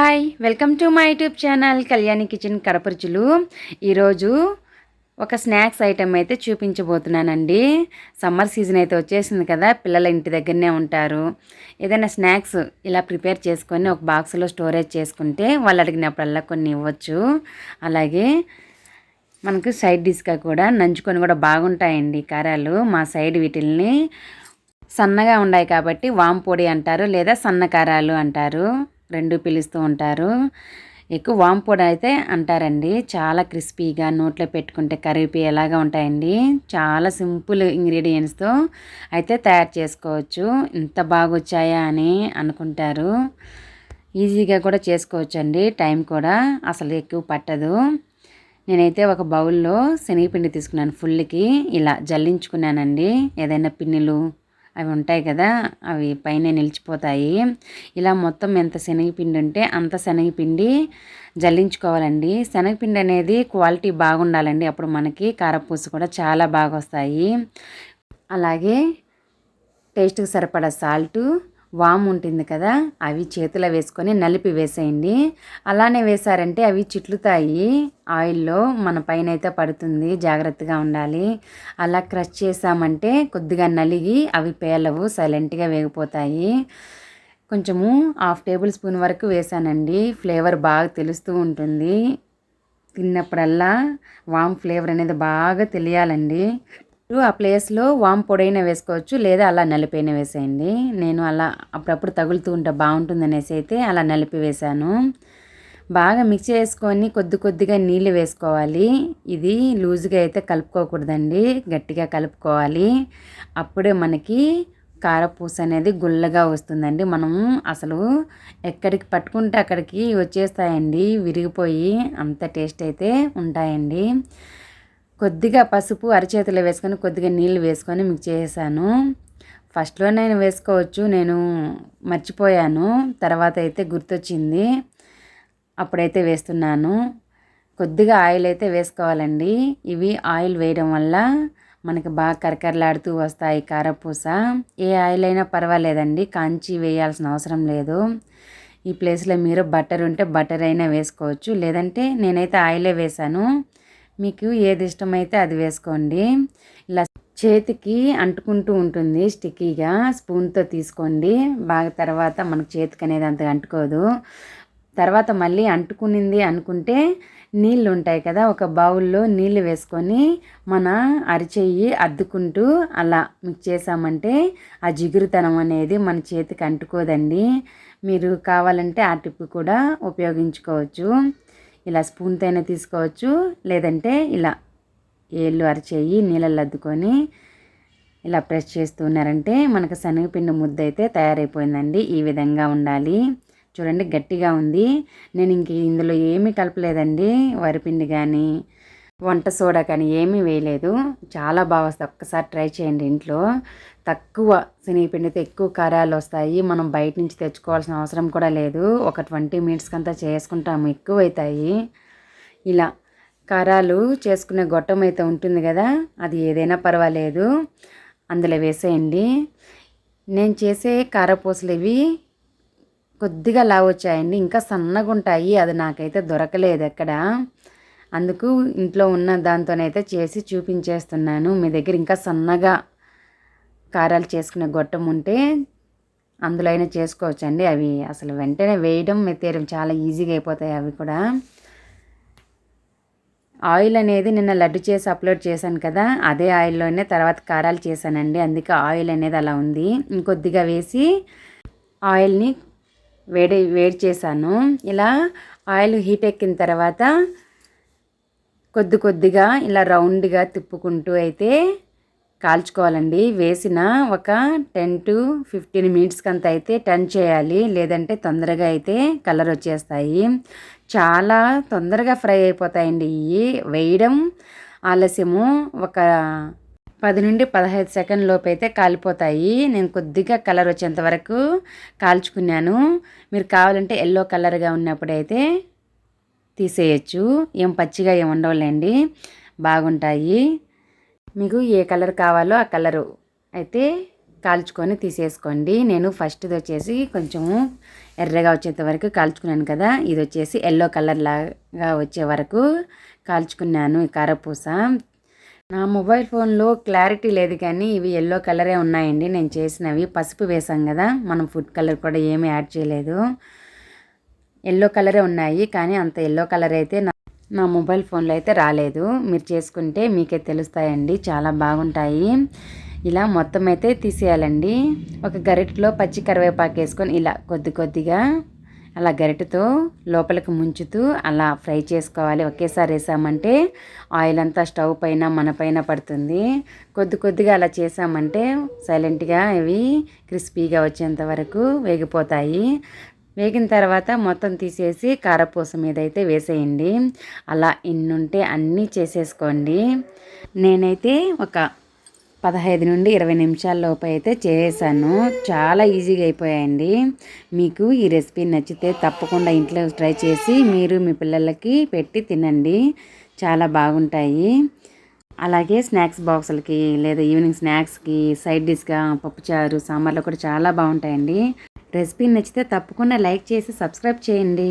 Hi welcome to my YouTube channel Kalyani kitchen కడపరుచులు ఈరోజు ఒక snacks item అయితే చూపించబోతున్నానండి. Summer season అయితే వచ్చేసింది కదా పిల్లల ఇంటి దగ్గరనే ఉంటారు. ఏదైనా స్నాక్స్ ఇలా ప్రిపేర్ చేసుకొని ఒక బాక్స్లో స్టోరేజ్ చేసుకుంటే వాళ్ళు అడిగినప్పుడల్లా కొన్ని ఇవ్వచ్చు. అలాగే మనకు సైడ్ డిష్గా కూడా నంచుకొని కూడా బాగుంటాయండి కారాలు. మా సైడ్ వీటిల్ని సన్నగా ఉన్నాయి కాబట్టి వాంపొడి అంటారు లేదా సన్న కారాలు అంటారు. రెండు పిలుస్తూ ఉంటారు. ఎక్కువ వామ్ పొడి అయితే అంటారండి. చాలా క్రిస్పీగా నోట్లో పెట్టుకుంటే కరివేపీ ఎలాగా ఉంటాయండి. చాలా సింపుల్ ఇంగ్రీడియంట్స్తో అయితే తయారు చేసుకోవచ్చు. ఇంత బాగా వచ్చాయా అని అనుకుంటారు. ఈజీగా కూడా చేసుకోవచ్చు అండి టైం కూడా అసలు ఎక్కువ పట్టదు. నేనైతే ఒక బౌల్లో శనగపిండి తీసుకున్నాను ఫుల్కి ఇలా జల్లించుకున్నానండి. ఏదైనా పిన్నులు అవి ఉంటాయి కదా అవి పైన నిలిచిపోతాయి. ఇలా మొత్తం ఎంత శనగపిండి ఉంటే అంత శనగపిండి జల్లించుకోవాలండి. శనగపిండి అనేది క్వాలిటీ బాగుండాలండి. అప్పుడు మనకి కారపూస కూడా చాలా బాగా వస్తాయి అలాగే టేస్ట్కి సరిపడా సాల్టు వాము ఉంటుంది కదా అవి చేతిలో వేసుకొని నలిపి వేసేయండి. అలానే వేసారంటే అవి చిట్లుతాయి. ఆయిల్లో మన పైన అయితే పడుతుంది జాగ్రత్తగా ఉండాలి. అలా క్రష్ చేసామంటే కొద్దిగా నలిగి అవి పేలవు సైలెంట్గా వేగిపోతాయి. కొంచెము హాఫ్ టేబుల్ స్పూన్ వరకు వేసానండి ఫ్లేవర్ బాగా తెలుస్తూ ఉంటుంది. తిన్నప్పుడల్లా వామ్ ఫ్లేవర్ అనేది బాగా తెలియాలండి. ఆ ప్లేస్లో వామ్ పొడైనా వేసుకోవచ్చు లేదా అలా నలిపైన వేసేయండి. నేను అలా అప్పుడప్పుడు తగులుతూ ఉంటే బాగుంటుందనేసి అయితే అలా నలిపి వేశాను. బాగా మిక్స్ చేసుకొని కొద్ది కొద్దిగా నీళ్ళు వేసుకోవాలి. ఇది లూజ్గా అయితే కలుపుకోకూడదండి గట్టిగా కలుపుకోవాలి. అప్పుడే మనకి కారపూస అనేది గుల్లగా వస్తుందండి. మనం అసలు ఎక్కడికి పట్టుకుంటే అక్కడికి వచ్చేస్తాయండి విరిగిపోయి అంత టేస్ట్ అయితే ఉంటాయండి. కొద్దిగా పసుపు అరచేతిలో వేసుకొని కొద్దిగా నీళ్ళు వేసుకొని మిక్స్ చేసాను ఫస్ట్లో నేను వేసుకోవచ్చు నేను మర్చిపోయాను. తర్వాత అయితే గుర్తొచ్చింది. అప్పుడైతే వేస్తున్నాను. కొద్దిగా ఆయిల్ అయితే వేసుకోవాలండి. ఇవి ఆయిల్ వేయడం వల్ల మనకి బాగా కరకరలాడుతూ వస్తాయి కారపూస. ఏ ఆయిల్ అయినా పర్వాలేదండి కాంచి వేయాల్సిన అవసరం లేదు. ఈ ప్లేస్లో మీరు బటర్ ఉంటే బటర్ అయినా వేసుకోవచ్చు. లేదంటే నేనైతే ఆయిలే వేశాను. మీకు ఏది ఇష్టమైతే అది వేసుకోండి. ఇలా చేతికి అంటుకుంటూ ఉంటుంది స్టిక్కీగా స్పూన్తో తీసుకోండి. బాగా తర్వాత మనకు చేతికి అనేది అంతగా అంటుకోదు. తర్వాత మళ్ళీ అంటుకునింది అనుకుంటే నీళ్ళు ఉంటాయి కదా ఒక బౌల్లో నీళ్ళు వేసుకొని మన అరిచెయ్యి అద్దుకుంటూ అలా మీకు చేసామంటే ఆ జిగురుతనం అనేది మన చేతికి అంటుకోదండి. మీరు కావాలంటే ఆ టిప్ కూడా ఉపయోగించుకోవచ్చు. ఇలా స్పూన్తో అయినా తీసుకోవచ్చు. లేదంటే ఇలా ఏళ్ళు అరచేయి నీళ్ళల్లో అద్దుకొని ఇలా ప్రెస్ చేస్తున్నారంటే మనకు శనగపిండి ముద్ద అయితే తయారైపోయిందండి. ఈ విధంగా ఉండాలి. చూడండి గట్టిగా ఉంది. నేను ఇంక ఇందులో ఏమీ కలపలేదండి. వరిపిండి కానీ వంట సోడా కానీ ఏమీ వేయలేదు. చాలా బాగా వస్తాయి ఒక్కసారి ట్రై చేయండి ఇంట్లో. తక్కువ శనగపిండితో ఎక్కువ కారాలు వస్తాయి. మనం బయట నుంచి తెచ్చుకోవాల్సిన అవసరం కూడా లేదు. ఒక ట్వంటీ మినిట్స్కి అంతా చేసుకుంటాము. ఎక్కువ అవుతాయి ఇలా కారాలు చేసుకునే గొట్టం అయితే ఉంటుంది కదా అది ఏదైనా పర్వాలేదు. అందులో వేసేయండి. నేను చేసే కారపూసలు ఇవి కొద్దిగా లావు వచ్చాయండి. ఇంకా సన్నగా ఉంటాయి అది నాకైతే దొరకలేదు ఎక్కడ. అందుకు ఇంట్లో ఉన్న దాంతోనైతే చేసి చూపించేస్తున్నాను. మీ దగ్గర ఇంకా సన్నగా కారాలు చేసుకునే గొట్టం ఉంటే అందులో అయినా చేసుకోవచ్చండి. అవి అసలు వెంటనే వేయడం మెత్తేయడం చాలా ఈజీగా అయిపోతాయి అవి కూడా. ఆయిల్ అనేది నిన్న లడ్డు చేసి అప్లోడ్ చేశాను కదా అదే ఆయిల్లోనే తర్వాత కారాలు చేశానండి. అందుకే ఆయిల్ అనేది అలా ఉంది. ఇంకొద్దిగా వేసి ఆయిల్ని వేడి వేడి చేశాను. ఇలా ఆయిల్ హీట్ ఎక్కిన తర్వాత కొద్ది కొద్దిగా ఇలా రౌండ్గా తిప్పుకుంటూ అయితే కాల్చుకోవాలండి. వేసిన ఒక టెన్ టు ఫిఫ్టీన్ మినిట్స్కి అంత అయితే టర్న్ చేయాలి. లేదంటే తొందరగా అయితే కలర్ వచ్చేస్తాయి. చాలా తొందరగా ఫ్రై అయిపోతాయండి. ఇవి వేయడం ఆలస్యము ఒక పది నుండి పదహైదు సెకండ్ లోపు అయితే కాలిపోతాయి. నేను కొద్దిగా కలర్ వచ్చేంత వరకు కాల్చుకున్నాను. మీరు కావాలంటే ఎల్లో కలర్గా ఉన్నప్పుడైతే తీసేయచ్చు. ఏం పచ్చిగా ఏం ఉండవులేండి. బాగుంటాయి. మీకు ఏ కలర్ కావాలో ఆ కలరు అయితే కాల్చుకొని తీసేసుకోండి. నేను ఫస్ట్ది వచ్చేసి కొంచెము ఎర్రగా వచ్చేంత వరకు కాల్చుకున్నాను కదా. ఇది వచ్చేసి ఎల్లో కలర్ లాగా వచ్చే వరకు కాల్చుకున్నాను ఈ కారపూస. నా మొబైల్ ఫోన్లో క్లారిటీ లేదు కానీ ఇవి ఎల్లో కలరే ఉన్నాయండి. నేను చేసినవి పసుపు వేసాం కదా. మనం ఫుడ్ కలర్ కూడా ఏమీ యాడ్ చేయలేదు. ఎల్లో కలరే ఉన్నాయి కానీ అంత ఎల్లో కలర్ అయితే నా నా మొబైల్ ఫోన్లో అయితే రాలేదు. మీరు చేసుకుంటే మీకే తెలుస్తాయండి. చాలా బాగుంటాయి. ఇలా మొత్తం అయితే తీసేయాలండి. ఒక గరిటలో పచ్చి కరివేపాకు వేసుకొని ఇలా కొద్ది కొద్దిగా అలా గరిటతో లోపలికి ముంచుతూ అలా ఫ్రై చేసుకోవాలి. ఒకేసారి వేసామంటే ఆయిల్ అంతా స్టవ్ పైన మన పైన పడుతుంది. కొద్ది కొద్దిగా అలా చేసామంటే సైలెంట్గా ఇవి క్రిస్పీగా వచ్చేంత వరకు వేగిపోతాయి. వేగిన తర్వాత మొత్తం తీసేసి కారపూస మీద అయితే వేసేయండి. అలా ఇన్నుంటే అన్నీ చేసేసుకోండి. నేనైతే ఒక పదహైదు నుండి ఇరవై నిమిషాల లోపు అయితే చేసాను. చాలా ఈజీగా అయిపోయాయండి. మీకు ఈ రెసిపీ నచ్చితే తప్పకుండా ఇంట్లో ట్రై చేసి మీరు మీ పిల్లలకి పెట్టి తినండి. చాలా బాగుంటాయి. అలాగే స్నాక్స్ బాక్సులకి లేదా ఈవినింగ్ స్నాక్స్కి సైడ్ డిష్గా పప్పుచారు సాంబార్లో కూడా చాలా బాగుంటాయండి. రెసిపీ నచ్చితే తప్పకుండా లైక్ చేసి సబ్స్క్రైబ్ చేయండి.